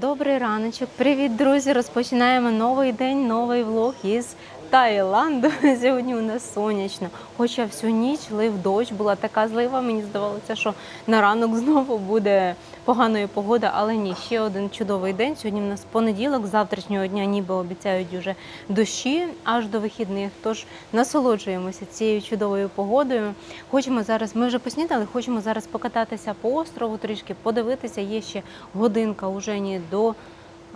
Добрий раночок, привіт, друзі! Розпочинаємо новий день, новий влог із Таїланду. Сьогодні у нас сонячно. Хоча всю ніч лив дощ, була така злива. Мені здавалося, що на ранок знову буде поганою погода, але ні, ще один чудовий день. Сьогодні в нас понеділок, завтрашнього дня ніби обіцяють уже дощі аж до вихідних. Тож насолоджуємося цією чудовою погодою. Хочемо зараз, ми вже поснідали, хочемо зараз покататися по острову, трішки подивитися. Є ще годинка у Жені до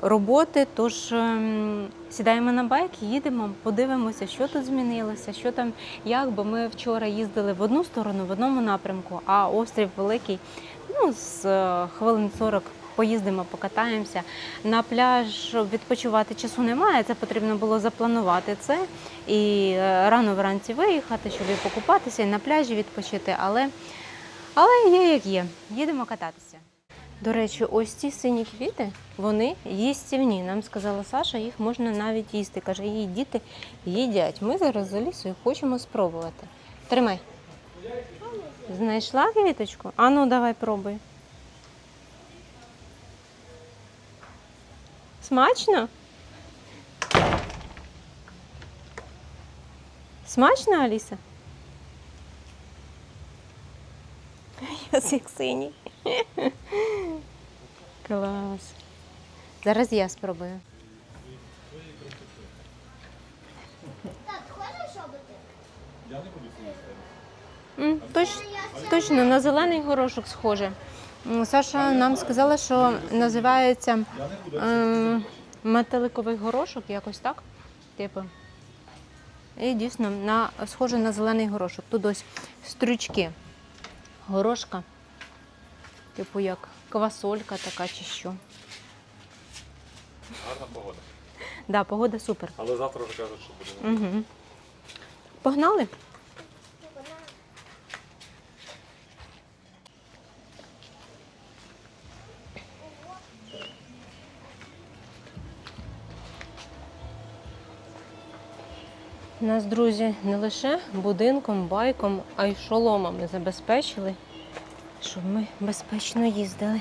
роботи. Тож ем, сідаємо на байк, їдемо, подивимося, що тут змінилося, що там, як, бо ми вчора їздили в одну сторону, в одному напрямку, а острів великий, ну, з е, хвилин 40 поїздимо, покатаємося. На пляж відпочивати часу немає, це потрібно було запланувати це. І е, рано вранці виїхати, щоб і покупатися, і на пляжі відпочити. Але, але є як є. Їдемо кататися. До речі, ось ці сині квіти, вони їстівні. Нам сказала Саша, їх можна навіть їсти. Каже, її діти їдять. Ми зараз з Алісою хочемо спробувати. Тримай. Знайшла квіточку? Ану, давай пробуй. Смачно? Смачно, Аліса? Язик синій. Клас. Зараз я спробую. Так, хочеш робити? М, Точ, точно, на зелений горошок схоже. М, Саша нам сказала, що називається е, метеликовий горошок, якось так. Типу. І дійсно на, схоже на зелений горошок. Тут ось стрючки горошка. Типу як квасолька така чи що. Гарна погода. Да, погода супер. Але завтра вже кажуть, що буде. Угу. Погнали? Нас, друзі, не лише будинком, байком, а й шоломами забезпечили, щоб ми безпечно їздили.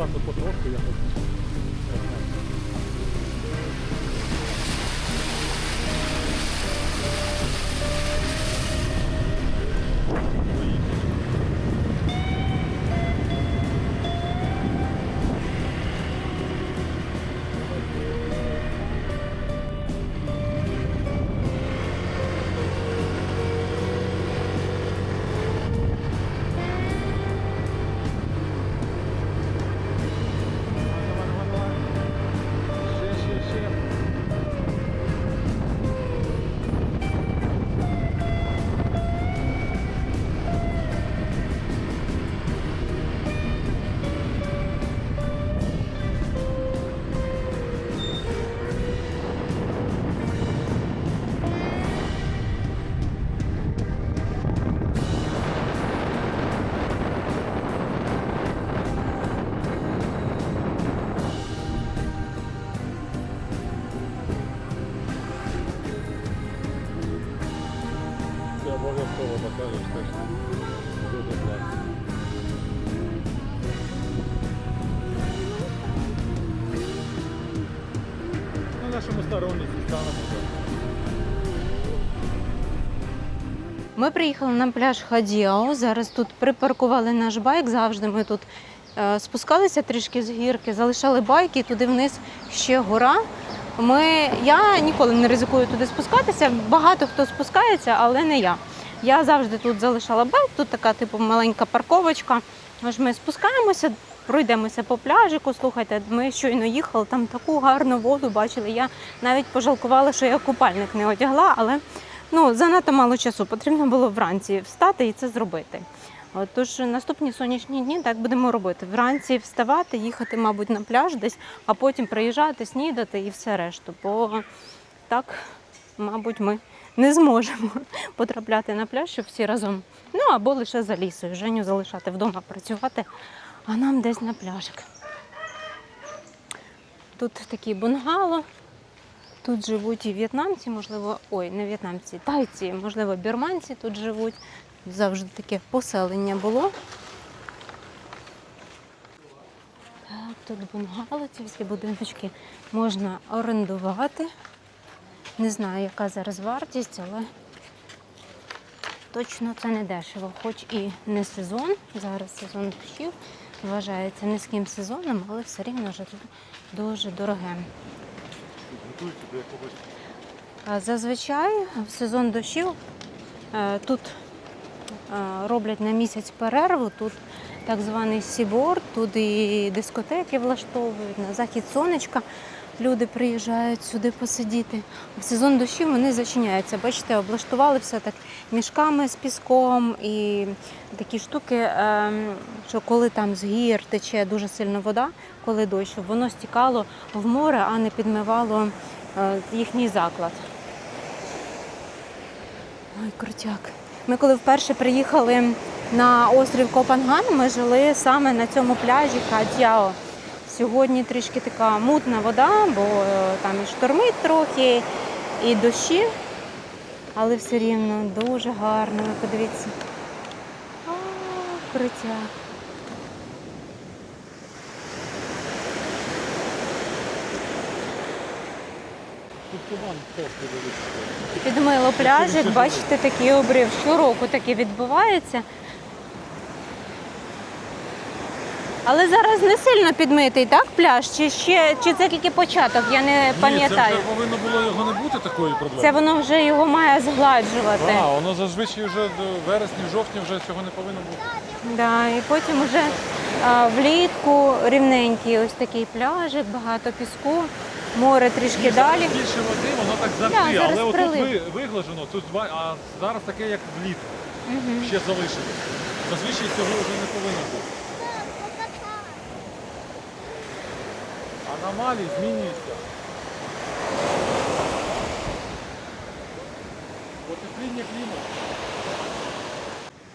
prawdopodobnie Ми приїхали на пляж Хадіао. Зараз тут припаркували наш байк. Завжди ми тут е, спускалися трішки з гірки, залишали байк і туди вниз ще гора. Ми, я ніколи не ризикую туди спускатися. Багато хто спускається, але не я. Я завжди тут залишала байк, тут така типу маленька парковочка. Ось ми спускаємося, пройдемося по пляжику. Слухайте, ми щойно їхали, там таку гарну воду бачили. Я навіть пожалкувала, що я купальник не одягла, але ну, занадто мало часу. Потрібно було вранці встати і це зробити. Тож наступні сонячні дні так будемо робити. Вранці вставати, їхати, мабуть, на пляж десь, а потім приїжджати, снідати і все решту. Бо так, мабуть, ми не зможемо потрапляти на пляж, щоб всі разом. Ну або лише за лісою. Женю залишати вдома працювати, а нам десь на пляжик. Тут такі бунгало. Тут живуть і в'єтнамці, можливо, ой, не в'єтнамці, тайці, можливо, бірманці тут живуть. Завжди таке поселення було. Так, тут всі будиночки можна орендувати. Не знаю, яка зараз вартість, але точно це не дешево, хоч і не сезон. Зараз сезон дощів вважається низьким сезоном, але все рівно житло дуже дороге. Готуйте до якогось. Зазвичай в сезон дощів е, тут е, роблять на місяць перерву. Тут так званий сібор, тут і дискотеки влаштовують, на захід сонечка. Люди приїжджають сюди посидіти. В сезон дощів вони зачиняються. Бачите, облаштували все так мішками з піском і такі штуки, е, що коли там з гір тече дуже сильно вода, коли дощ, воно стікало в море, а не підмивало е, їхній заклад. Ой, крутяк. Ми коли вперше приїхали на острів Копанган, ми жили саме на цьому пляжі Кадяо. Сьогодні трішки така мутна вода, бо е, там і штормить трохи, і дощі, але все рівно дуже гарно. Ви подивіться. О, туман. Підмило пляжик, бачите, такий обрив. Щороку таке відбувається. Але зараз не сильно підмитий, так, пляж? Чи ще чи це тільки початок? Я не Ні, пам'ятаю. це вже повинно було його не бути такої проблеми. Це воно вже його має згладжувати. А, воно зазвичай вже до вересня, в жовтні вже цього не повинно бути. Да, і потім вже а, влітку рівненький ось такий пляжик, багато піску, море трішки далі. Більше води, воно так Да, завжди, зараз але отут прилив. ви- виглажено, тут два- а зараз таке, як влітку, ще залишилось. Зазвичай цього вже не повинно бути. Аномалії змінюються. Потепління клімату.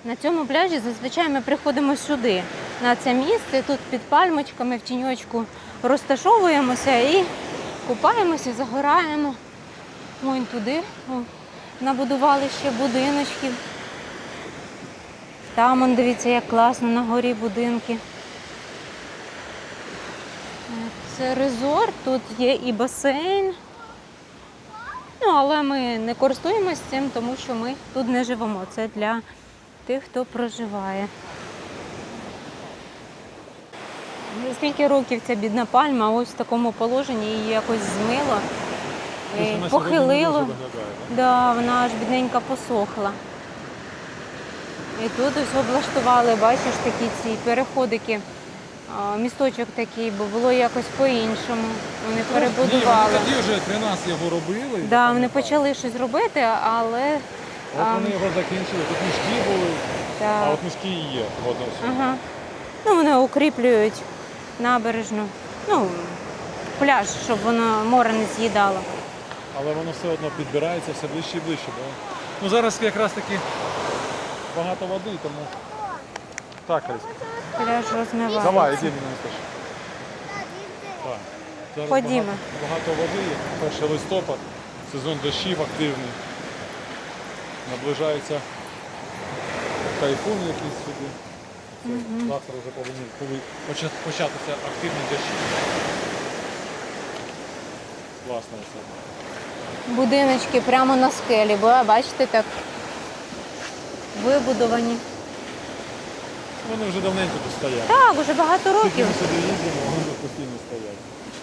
На цьому пляжі зазвичай ми приходимо сюди, на це місце. Тут під пальмочками в тіньочку розташовуємося і купаємося, загораємо. Ой, туди о, набудували ще будиночків. Там, он, дивіться, як класно на горі будинки. Е, Це резорт, тут є і басейн. Ну, але ми не користуємось цим, тому що ми тут не живемо. Це для тих, хто проживає. Ну, Скільки років ця бідна пальма ось в такому положенні її якось змило, і похилило. Да, вона аж бідненька посохла. І тут ось облаштували, бачиш, такі ці переходики, а, місточок такий, бо було якось по-іншому. Вони перебудували. Ні, вони тоді вже при нас його робили. Да, вони почали щось робити, але От вони його закінчили. Тут мішки були, а от мішки і є. От ага. ну, вони укріплюють набережну, ну, пляж, щоб воно море не з'їдало. Але воно все одно підбирається все ближче і ближче. Да? Ну зараз якраз таки багато води, тому. Так, Аліска. Пляж розмивається. Давай, мені теж. Так. Зараз Ходімо. Багато, багато води, є. перший листопад, сезон дощів активний. Наближається тайфун якийсь сюди. Це Завтра вже повинні поча- початися активні дощі. Клас. класно все. Будиночки прямо на скелі, бо бачите, так вибудовані. Вони вже давненько тут стоять. Так, уже багато Тільки років. ми сюди їздимо, вони тут постійно стоять.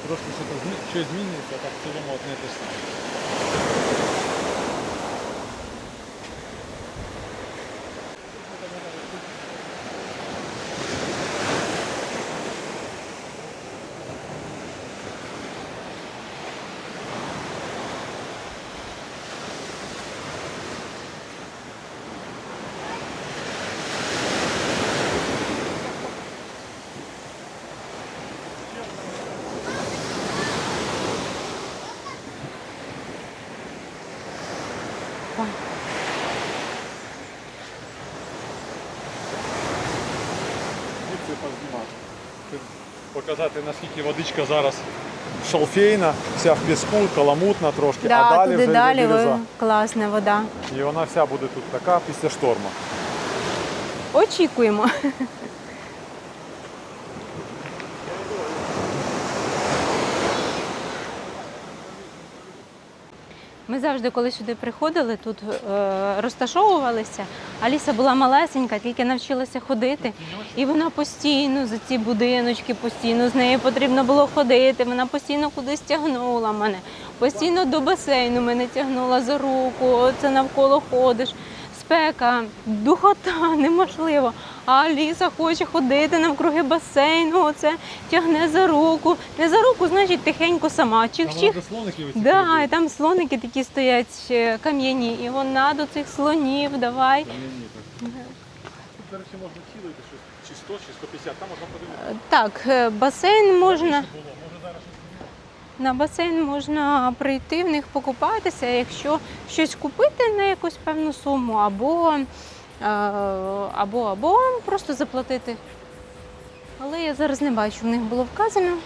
Трошки щось, змі- щось змінюється, а так в цілому одне те ж саме. Звідси познімати. Щоб Показати, наскільки водичка зараз шалфейна, вся в піску, каламутна трошки, а далі туди вже далі йде ви- класна вода. І вона вся буде тут така після шторму. Очікуємо. Ми завжди, коли сюди приходили, тут е, розташовувалися. Аліса була малесенька, тільки навчилася ходити. І вона постійно за ці будиночки, постійно з нею потрібно було ходити. Вона постійно кудись тягнула мене. Постійно до басейну мене тягнула за руку. Це навколо ходиш. Спека, духота, неможливо. А Аліса хоче ходити навкруги басейну. Оце тягне за руку. Не за руку, значить, тихенько сама. Чих-чих. слоники Да, і там слоники такі стоять е, кам'яні, і вона до цих слонів давай. До речі, можна цілити щось, чи 100, чи 150, там можна подивитися. Так, е, басейн можна. На басейн можна прийти в них покупатися, якщо щось купити на якусь певну суму, або, е, або, або просто заплатити. Але я зараз не бачу, в них було вказано.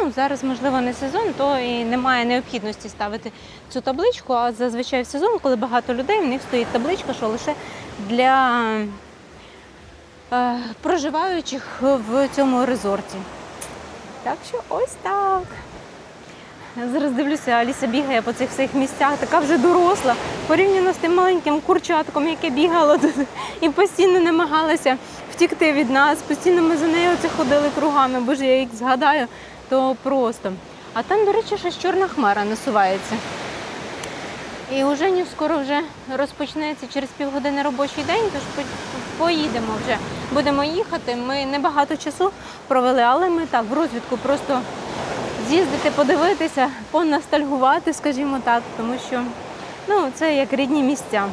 Ну, зараз, можливо, не сезон, то і немає необхідності ставити цю табличку. А зазвичай в сезон, коли багато людей, в них стоїть табличка, що лише для е, проживаючих в цьому резорті. Так що ось так. Я зараз дивлюся, Аліса бігає по цих всіх місцях, така вже доросла, порівняно з тим маленьким курчатком, яке бігало тут і постійно намагалася втікти від нас. Постійно ми за нею оце ходили кругами. Боже, я їх згадаю, то просто. А там, до речі, щось чорна хмара насувається. І у Жені скоро вже розпочнеться через півгодини робочий день, тож поїдемо вже. Будемо їхати. Ми небагато часу провели, але ми так в розвідку просто з'їздити, подивитися, поностальгувати, скажімо так, тому що ну, це як рідні місця.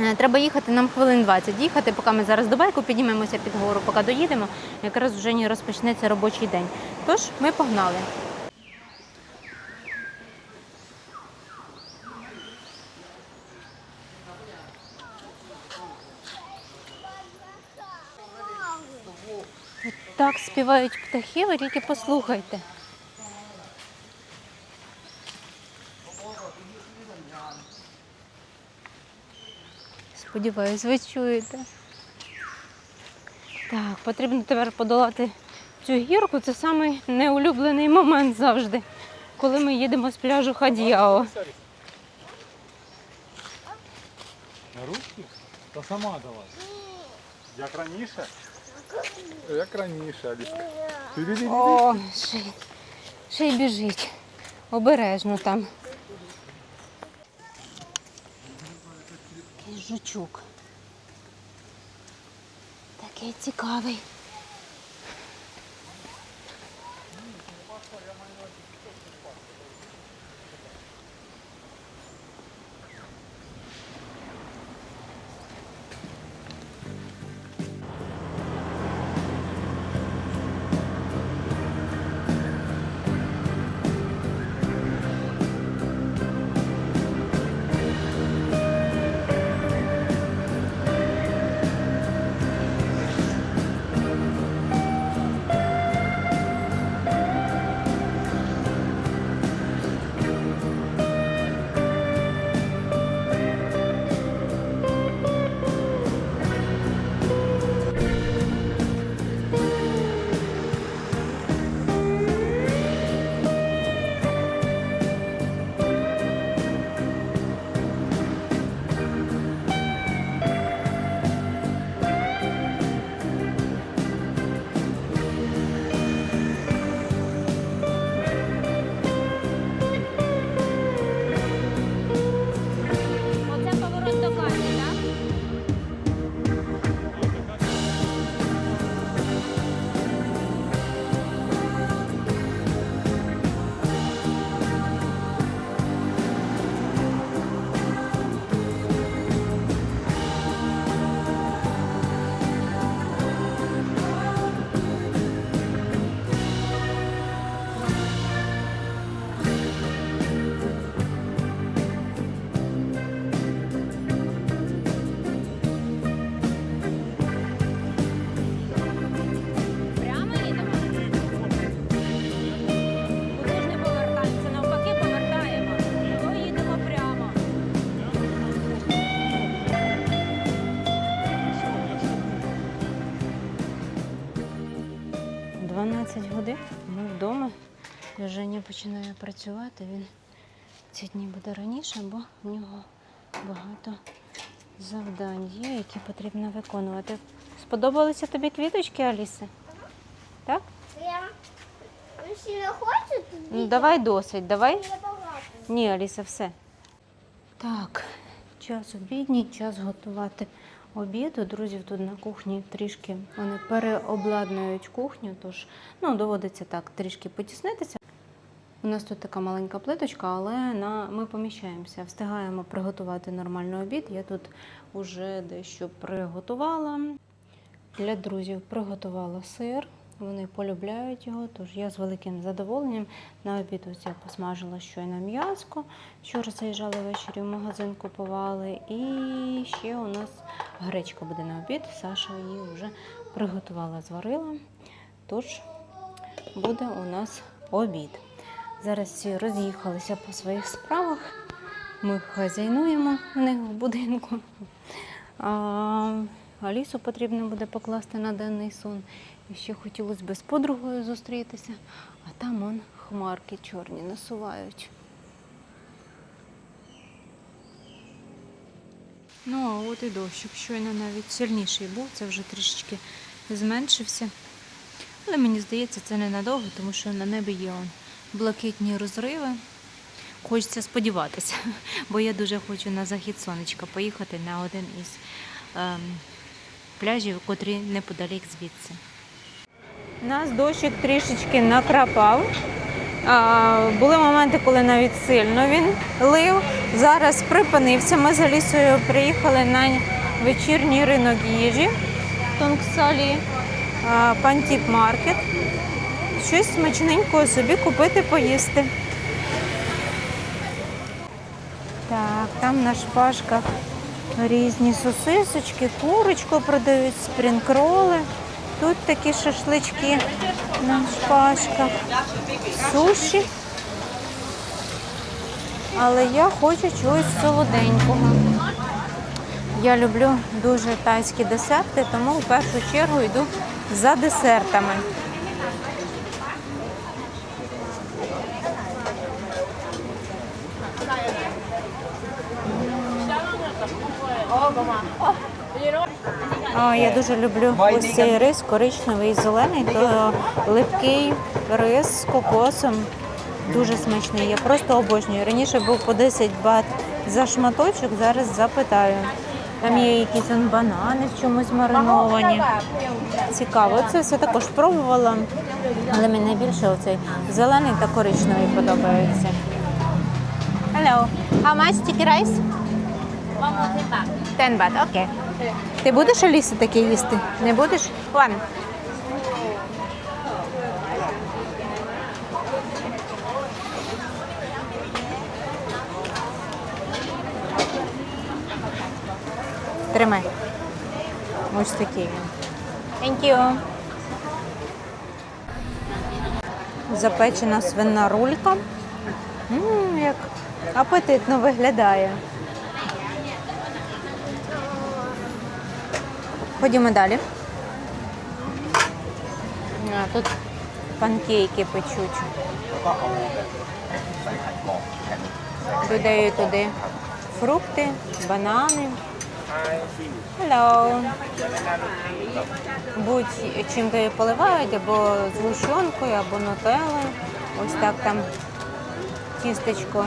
Е, Треба їхати нам хвилин 20 їхати, поки ми зараз до байку піднімемося під гору, поки доїдемо, якраз вже не розпочнеться робочий день. Тож ми погнали. Так співають птахи, ви тільки послухайте. Сподіваюсь, ви чуєте. Так, потрібно тепер подолати цю гірку. Це самий неулюблений момент завжди, коли ми їдемо з пляжу Хадіао. На ручки? Та сама давай. Як раніше? Як раніше, Аліска. О, ще, ще й біжить. Обережно там. Жучок. Такий цікавий. Женя починає працювати. Він ці дні буде раніше, бо в нього багато завдань є, які потрібно виконувати. Сподобалися тобі квіточки, Аліси? Так? Я... Ще не? Ну, давай досить, давай. Ні, Аліса, все. Так, час обідній, час готувати обід. У друзів тут на кухні трішки вони переобладнують кухню, тож ну, доводиться так трішки потіснитися. У нас тут така маленька плиточка, але на... ми поміщаємося, встигаємо приготувати нормальний обід. Я тут уже дещо приготувала. Для друзів приготувала сир. Вони полюбляють його, тож я з великим задоволенням на обід ось я посмажила щойно м'яско. Вчора заїжджали ввечері в магазин, купували. І ще у нас гречка буде на обід. Саша її вже приготувала, зварила. Тож буде у нас обід. Зараз всі роз'їхалися по своїх справах. Ми хазяйнуємо в них в будинку. А Алісу потрібно буде покласти на денний сон. І ще хотілося б з подругою зустрітися, а там он хмарки чорні насувають. Ну, а от і дощик. Щойно навіть сильніший був, це вже трішечки зменшився. Але мені здається, це ненадовго, тому що на небі є он блакитні розриви. Хочеться сподіватися, бо я дуже хочу на захід сонечка поїхати на один із ем, пляжів, котрі неподалік звідси. Нас дощик трішечки накрапав. Були моменти, коли навіть сильно він лив. Зараз припинився. Ми з Алісою приїхали на вечірній ринок їжі в Тонгсалі, а, Пантіп Маркет. Щось смачненького собі купити, поїсти. Так, там на шпажках різні сосисочки, курочку продають, спрінкроли. Тут такі шашлички на шпажках, суші. Але я хочу чогось солоденького. Я люблю дуже тайські десерти, тому в першу чергу йду за десертами. Я дуже люблю ось цей рис, коричневий і зелений, то липкий рис з кокосом. Дуже смачний. Я просто обожнюю. Раніше був по 10 бат за шматочок, зараз запитаю. Там є якісь банани в чомусь мариновані. Цікаво. Це все також пробувала. Але мені найбільше оцей зелений та коричневий подобається. Hello. How much sticky rice? Ten baht, окей. Ти будеш Аліси таке їсти? Не будеш? One. Тримай. Ось такий він. Thank you. Запечена свинна рулька. М, як апетитно виглядає. Ходімо далі. А, тут панкейки печуть. Додають туди фрукти, банани. Hello. Будь чим то поливають, або згущенкою, або нутеллою. Ось так там тістечко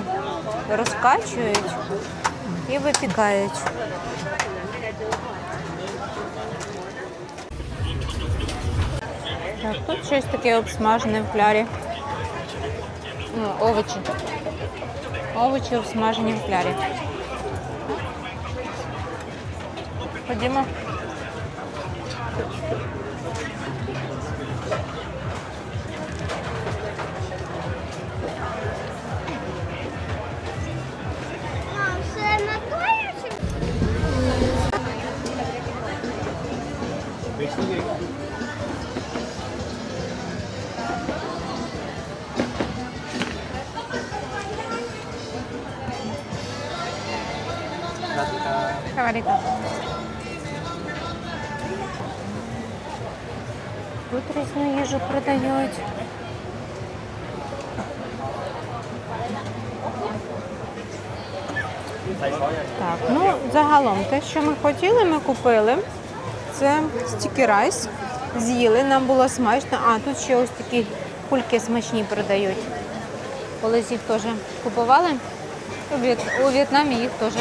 розкачують і випікають. Так, тут щось таке обсмажене в клярі. Ну, овочі. Овочі обсмажені в клярі. Ходімо. Тут різну їжу продають. Так, ну загалом те, що ми хотіли, ми купили. Це стікі райс. З'їли, нам було смачно. А тут ще ось такі кульки смачні продають. Колись теж купували. У В'єтнамі їх теж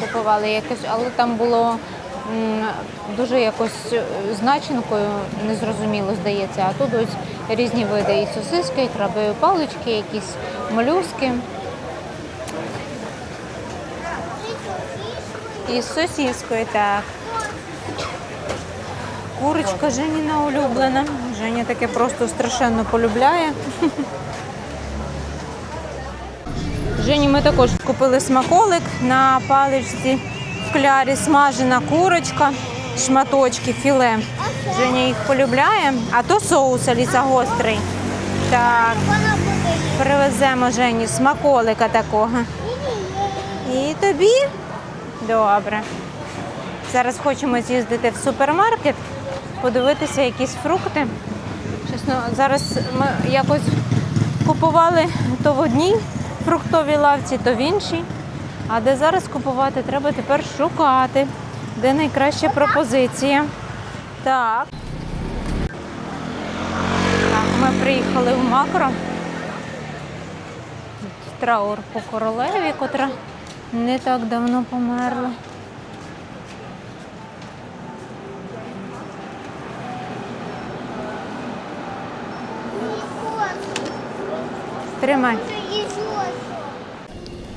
купували якось, але там було дуже якось е, з незрозуміло, здається. А тут ось різні види і сосиски, і крабові палички, якісь молюски. І з сосіскою, так. Курочка Женіна улюблена. Женя таке просто страшенно полюбляє. Жені ми також купили смаколик на паличці в клярі смажена курочка, шматочки, філе. Женя їх полюбляє, а то соус Аліса гострий. Так, привеземо Жені смаколика такого. І тобі? Добре. Зараз хочемо з'їздити в супермаркет, подивитися якісь фрукти. Чесно, зараз ми якось купували то в одній фруктовій лавці, то в іншій. А де зараз купувати, треба тепер шукати, де найкраща пропозиція. Так. Так, ми приїхали в макро. Траур по королеві, котра не так давно померла. Тримай.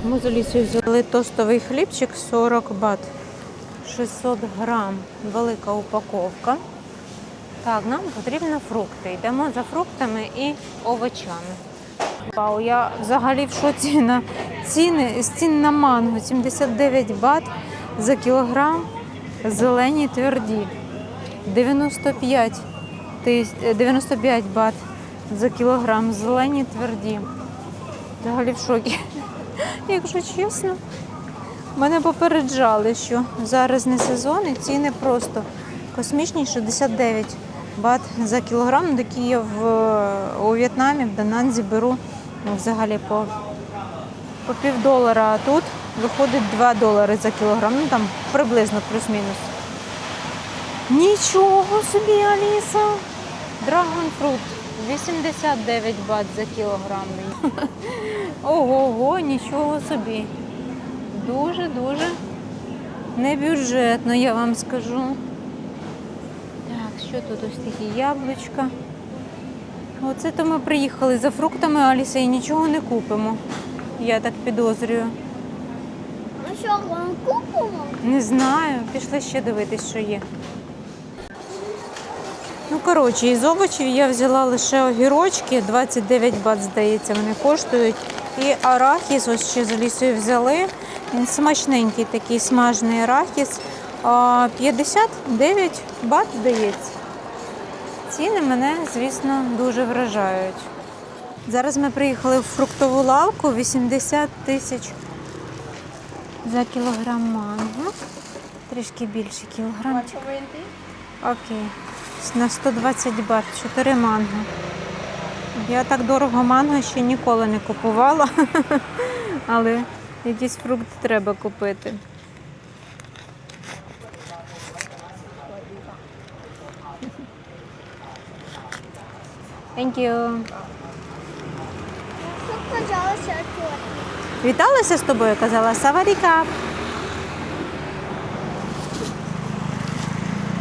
Ми з Алісою взяли тостовий хлібчик 40 бат. 600 грам. Велика упаковка. Так, нам потрібні фрукти. Йдемо за фруктами і овочами. Вау, я взагалі в шоці на ціни, цін на манго. 79 бат за кілограм. Зелені тверді. 95, е, 95 бат за кілограм. Зелені тверді. Взагалі в шокі. Якщо чесно, мене попереджали, що зараз не сезон і ціни просто космічні 69 бат за кілограм, такі я в, у В'єтнамі, в Дананзі беру ну, взагалі по, по півдолара, а тут виходить 2 долари за кілограм, ну там приблизно плюс-мінус. Нічого собі, Аліса! Драгонфрут 89 бат за кілограм. Ого-го, нічого собі. Дуже-дуже небюджетно, я вам скажу. Так, що тут ось такі яблучка. Оце то ми приїхали за фруктами Аліса і нічого не купимо. Я так підозрюю. Ну що, ми купимо? Не знаю, пішли ще дивитись, що є. Ну, коротше, із овочів я взяла лише огірочки, 29 бат, здається, вони коштують. І арахіс, ось ще з лісою взяли. Він смачненький такий смажений арахіс. 59 бат, здається. Ціни мене, звісно, дуже вражають. Зараз ми приїхали в фруктову лавку 80 тисяч за кілограм манго. Трішки більше кілограмчик. Окей. На 120 бат, 4 манго. Я так дорого манго ще ніколи не купувала, але якісь фрукти треба купити. Thank you. Віталася з тобою, казала Саваріка.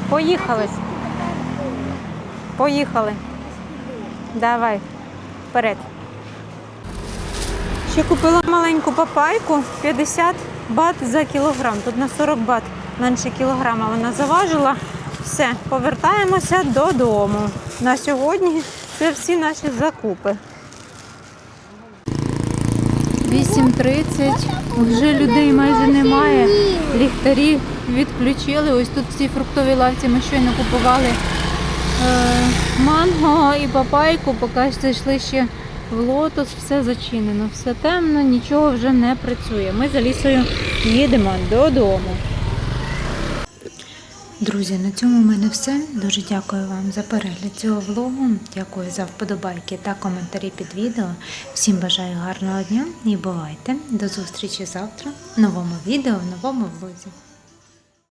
Поїхали. Поїхали. Давай, вперед. Ще купила маленьку папайку 50 бат за кілограм. Тут на 40 бат менше кілограма вона заважила. Все, повертаємося додому. На сьогодні це всі наші закупи. 8.30, вже людей майже немає. Ліхтарі відключили. Ось тут в цій фруктовій лавці ми щойно купували манго і папайку, поки зайшли ще в лотос, все зачинено, все темно, нічого вже не працює. Ми за лісою їдемо додому. Друзі, на цьому в мене все. Дуже дякую вам за перегляд цього влогу. Дякую за вподобайки та коментарі під відео. Всім бажаю гарного дня і бувайте. До зустрічі завтра в новому відео, в новому влозі.